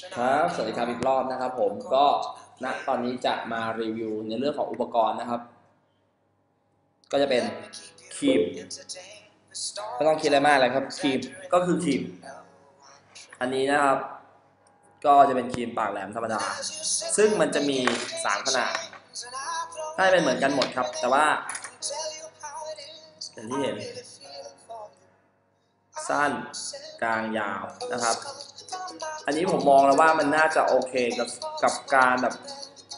ครับ สวัสดีครับอีกรอบนะครับ ผมก็ณตอนนี้จะมารีวิวในเรื่องของอุปกรณ์นะครับ ก็จะเป็นครีมไม่ต้องคิดอะไรมากเลยครับครีมก็คือครีมอันนี้นะครับ ก็จะเป็นครีมปากแหลมธรรมดา ซึ่งมันจะมีสามขนาดน่าจะเป็นเหมือนกันหมดครับ แต่ว่าอย่างที่เห็น สั้นกลางยาวนะครับ อันนี้ผมมองแล้วว่ามันน่าจะโอเคกับกับการแบบ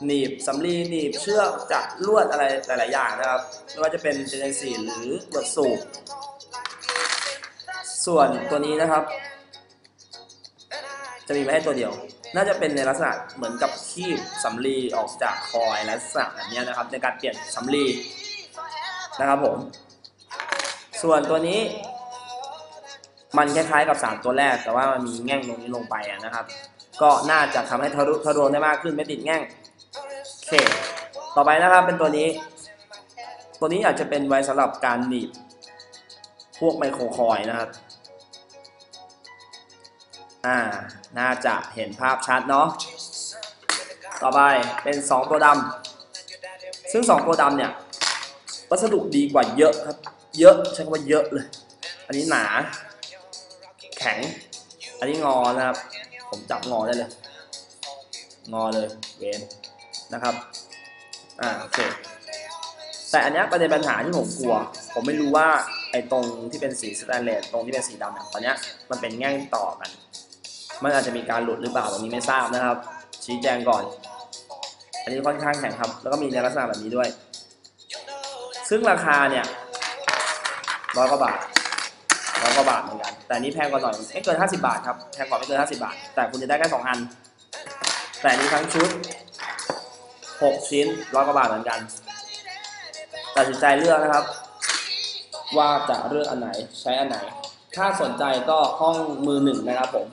หนีบสำลีหนีบเชือกจัดลวดอะไรหลาย ๆ อย่างนะครับ ไม่ว่าจะเป็นเจนซีหรือลวดสูบส่วนตัวนี้นะครับ จะมีมาให้ตัวเดียว น่าจะเป็นในลักษณะเหมือนกับคีบสำลีออกจากคอยลักษณะแบบนี้นะครับ ในการเปลี่ยนสำลีนะครับผม ส่วนตัวนี้ มันคล้ายๆกับ 3 ตัวแรก แต่ว่ามันมีแง่งตรงนี้ลงไปนะครับ ก็น่าจะทำให้ทะลุทะลวงได้มากขึ้นไม่ติดแง่งโอเคต่อไปนะครับเป็นตัวนี้ ตัวนี้อาจจะเป็นไว้สำหรับการหนีบพวกไมโครคอยนะครับอ่าน่าจะเห็นภาพชัดเนาะต่อไปเป็น 2 ตัวดำซึ่ง 2 ตัวดำเนี่ยวัสดุดีกว่าเยอะครับ เยอะใช้คำว่าเยอะเลย อันนี้หนา ข็ง อันนี้งอนะครับ ผมจับงอได้เลย งอเลยเวนนะครับอ่าโอเคแต่อันนี้ประเด็นปัญหาที่ผมกลัว ผมไม่รู้ว่าไอ้ตรงที่เป็นสีสแตนเลสตรงที่เป็นสีดำเนี่ยตอนเนี้ยมันเป็นแง่งต่อกัน มันอาจจะมีการหลุดหรือเปล่าตรงนี้ไม่ทราบนะครับ ชี้แจงก่อน อันนี้ค่อนข้างแข็งครับ แล้วก็มีในลักษณะแบบนี้ด้วย ซึ่งราคาเนี่ยร้อยกว่าบาท ร้อยกว่าบาทเหมือนกัน แต่อันนี้แพงกว่าหน่อยไม่เกิน 50 บาทครับ แพงกว่าไม่เกิน 50 บาท แต่คุณจะได้แค่2อัน แต่อันนี้ทั้งชุด 6 ชิ้นร้อยกว่าบาทเหมือนกัน ตัดสินใจเลือกนะครับ ว่าจะเลือกอันไหนใช้อันไหน ถ้าสนใจก็ห้องมือหนึ่งนะครับผม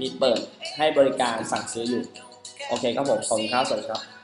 มีเปิดให้บริการสั่งซื้ออยู่ โอเคครับผม ขอบคุณครับ สวัสดีครับ